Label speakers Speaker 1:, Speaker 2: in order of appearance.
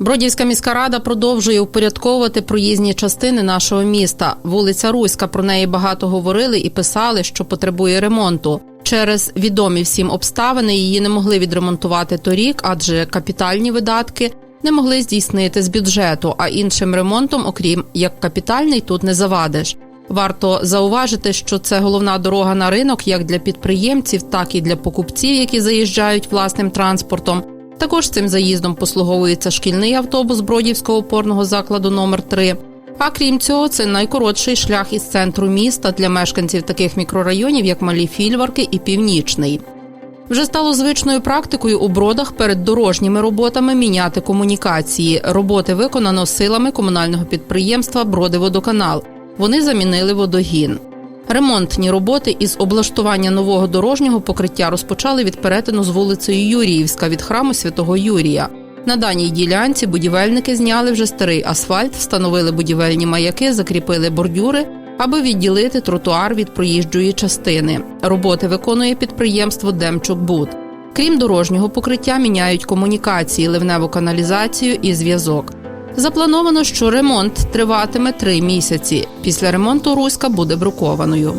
Speaker 1: Бродівська міська рада продовжує упорядковувати проїзні частини нашого міста. Вулиця Руська про неї багато говорили і писали, що потребує ремонту. Через відомі всім обставини її не могли відремонтувати торік, адже капітальні видатки не могли здійснити з бюджету. А іншим ремонтом, окрім як капітальний, тут не завадиш. Варто зауважити, що це головна дорога на ринок як для підприємців, так і для покупців, які заїжджають власним транспортом. Також цим заїздом послуговується шкільний автобус Бродівського опорного закладу номер 3 А крім цього, це найкоротший шлях із центру міста для мешканців таких мікрорайонів, як Малі Фільварки і Північний. Вже стало звичною практикою у бродах перед дорожніми роботами міняти комунікації. Роботи виконано силами комунального підприємства Бродиводоканал. Вони замінили водогін. Ремонтні роботи із облаштування нового дорожнього покриття розпочали від перетину з вулицею Юріївська від храму святого Юрія. На даній ділянці будівельники зняли вже старий асфальт, встановили будівельні маяки, закріпили бордюри, аби відділити тротуар від проїжджої частини. Роботи виконує підприємство Демчукбуд. Крім дорожнього покриття, міняють комунікації, ливневу каналізацію і зв'язок. Заплановано, що ремонт триватиме три місяці. Після ремонту Руська буде брукованою.